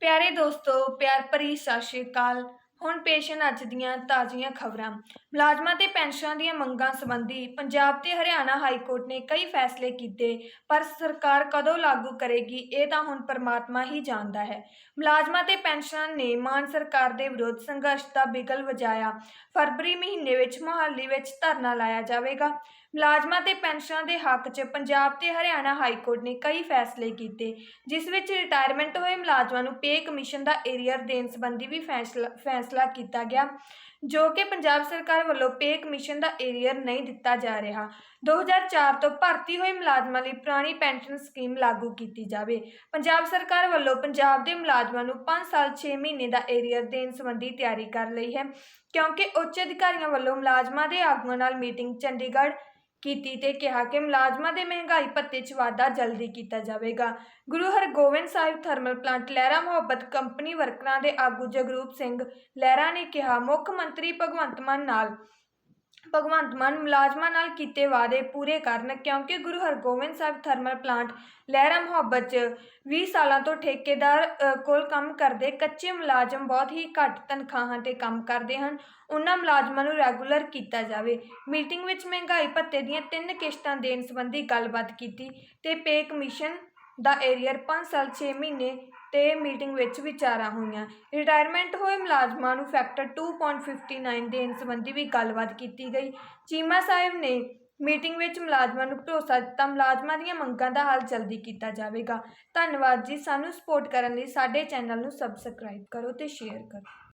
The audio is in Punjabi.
ਪਿਆਰੇ ਦੋਸਤੋ, ਪਿਆਰ ਭਰੀ ਸਤਿ ਸ਼੍ਰੀ ਅਕਾਲ। ਹੁਣ ਪੇਸ਼ ਹਨ ਅੱਜ ਦੀਆਂ ਤਾਜ਼ੀਆਂ ਖਬਰਾਂ। ਮੁਲਾਜ਼ਮਾਂ ਤੇ ਪੈਨਸ਼ਨਾਂ ਦੀਆਂ ਮੰਗਾਂ ਸੰਬੰਧੀ ਪੰਜਾਬ ਤੇ ਹਰਿਆਣਾ ਹਾਈ ਕੋਰਟ ਨੇ ਕਈ ਫੈਸਲੇ ਕੀਤੇ, ਪਰ ਸਰਕਾਰ ਕਦੋਂ ਲਾਗੂ ਕਰੇਗੀ, ਇਹ ਤਾਂ ਹੁਣ ਪਰਮਾਤਮਾ ਹੀ ਜਾਣਦਾ ਹੈ। ਮੁਲਾਜ਼ਮਾਂ ਤੇ ਪੈਨਸ਼ਨਾਂ ਨੇ ਮਾਨ ਸਰਕਾਰ ਦੇ ਵਿਰੁੱਧ ਸੰਘਰਸ਼ ਦਾ ਬਿਗਲ ਵਜਾਇਆ। ਫਰਵਰੀ ਮਹੀਨੇ ਵਿੱਚ ਮੁਹਾਲੀ ਵਿੱਚ ਧਰਨਾ ਲਾਇਆ ਜਾਵੇਗਾ। ਮੁਲਾਜ਼ਮਾਂ ਤੇ ਪੈਨਸ਼ਨਾਂ ਦੇ ਹੱਕ 'ਚ ਪੰਜਾਬ ਤੇ ਹਰਿਆਣਾ ਹਾਈ ਕੋਰਟ ਨੇ ਕਈ ਫੈਸਲੇ ਕੀਤੇ, ਜਿਸ ਵਿੱਚ ਰਿਟਾਇਰਮੈਂਟ ਹੋਏ ਮੁਲਾਜ਼ਮਾਂ ਨੂੰ ਪੇ ਕਮਿਸ਼ਨ ਦਾ ਏਰੀਅਰ ਦੇਣ ਸੰਬੰਧੀ ਵੀ ਫੈਸਲਾ ਫੈਸਲਾ ਕੀਤਾ ਗਿਆ, ਜੋ ਕਿ ਪੰਜਾਬ ਸਰਕਾਰ ਵੱਲੋਂ ਪੇ ਕਮਿਸ਼ਨ ਦਾ ਏਰੀਅਰ ਨਹੀਂ ਦਿੱਤਾ ਜਾ ਰਿਹਾ। 2004 ਤੋਂ ਭਰਤੀ ਹੋਏ ਮੁਲਾਜ਼ਮਾਂ ਲਈ ਪੁਰਾਣੀ ਪੈਨਸ਼ਨ ਸਕੀਮ ਲਾਗੂ ਕੀਤੀ ਜਾਵੇ। ਪੰਜਾਬ ਸਰਕਾਰ ਵੱਲੋਂ ਪੰਜਾਬ ਦੇ ਮੁਲਾਜ਼ਮਾਂ ਨੂੰ 5 ਸਾਲ 6 ਮਹੀਨੇ ਦਾ ਏਰੀਅਰ ਦੇਣ ਸੰਬੰਧੀ ਤਿਆਰੀ ਕਰ ਲਈ ਹੈ, ਕਿਉਂਕਿ ਉੱਚ ਅਧਿਕਾਰੀਆਂ ਵੱਲੋਂ ਮੁਲਾਜ਼ਮਾਂ ਦੇ ਆਗੂਆਂ ਨਾਲ ਮੀਟਿੰਗ ਚੰਡੀਗੜ੍ਹ ਕੀਤੀ ਤੇ ਕਿਹਾ ਕਿ ਮੁਲਾਜ਼ਮਾਂ ਦੇ ਮਹਿੰਗਾਈ ਭੱਤੇ 'ਚ ਵਾਧਾ ਜਲਦੀ ਕੀਤਾ ਜਾਵੇਗਾ। Guru Hargobind Sahib thermal plant Lehra Mohabbat company ਵਰਕਰਾਂ ਦੇ ਆਗੂ ਜਗਰੂਪ ਸਿੰਘ ਲਹਿਰਾ ਨੇ ਕਿਹਾ, ਮੁੱਖ ਮੰਤਰੀ ਭਗਵੰਤ ਮਾਨ ਨਾਲ ਭਗਵੰਤ ਮਾਨ ਮੁਲਾਜ਼ਮਾਂ ਨਾਲ ਕੀਤੇ ਵਾਅਦੇ ਪੂਰੇ ਕਰਨ ਕਿਉਂਕਿ ਗੁਰੂ ਹਰਗੋਬਿੰਦ ਸਾਹਿਬ ਥਰਮਲ ਪਲਾਂਟ ਲਹਿਰਾ ਮੁਹੱਬਤ 'ਚ 20 ਸਾਲਾਂ ਤੋਂ ਠੇਕੇਦਾਰ ਅ, ਕੋਲ ਕੰਮ ਕਰਦੇ ਕੱਚੇ ਮੁਲਾਜ਼ਮ ਬਹੁਤ ਹੀ ਘੱਟ ਤਨਖਾਹਾਂ ਤੇ ਕੰਮ ਕਰਦੇ ਹਨ। ਉਹਨਾਂ ਮੁਲਾਜ਼ਮਾਂ ਨੂੰ ਰੈਗੂਲਰ ਕੀਤਾ ਜਾਵੇ। ਮੀਟਿੰਗ ਵਿੱਚ ਮਹਿੰਗਾਈ ਭੱਤੇ ਦੀਆਂ ਤਿੰਨ ਕਿਸ਼ਤਾਂ ਦੇਣ ਸੰਬੰਧੀ ਗੱਲਬਾਤ ਕੀਤੀ ਤੇ ਪੇ ਕਮਿਸ਼ਨ ਦਾ ਏਰੀਅਰ 5 ਸਾਲ 6 ਮਹੀਨੇ ਤੇ ਮੀਟਿੰਗ ਵਿੱਚ ਵਿਚਾਰਾਂ ਹੋਈਆਂ। ਰਿਟਾਇਰਮੈਂਟ ਹੋਏ ਮੁਲਾਜ਼ਮਾਂ ਨੂੰ ਫੈਕਟਰ 2.59 ਦੇਣ ਸੰਬੰਧੀ ਵੀ ਗੱਲਬਾਤ ਕੀਤੀ ਗਈ। ਚੀਮਾ ਸਾਹਿਬ ਨੇ ਮੀਟਿੰਗ ਵਿੱਚ ਮੁਲਾਜ਼ਮਾਂ ਨੂੰ ਭਰੋਸਾ ਦਿੱਤਾ। ਮੁਲਾਜ਼ਮਾਂ ਦੀਆਂ ਮੰਗਾਂ ਦਾ ਹੱਲ ਜਲਦੀ ਕੀਤਾ ਜਾਵੇਗਾ। ਧੰਨਵਾਦ ਜੀ। ਸਾਨੂੰ ਸਪੋਰਟ ਕਰਨ ਲਈ ਸਾਡੇ ਚੈਨਲ ਨੂੰ ਸਬਸਕ੍ਰਾਈਬ ਕਰੋ ਤੇ ਸ਼ੇਅਰ ਕਰੋ।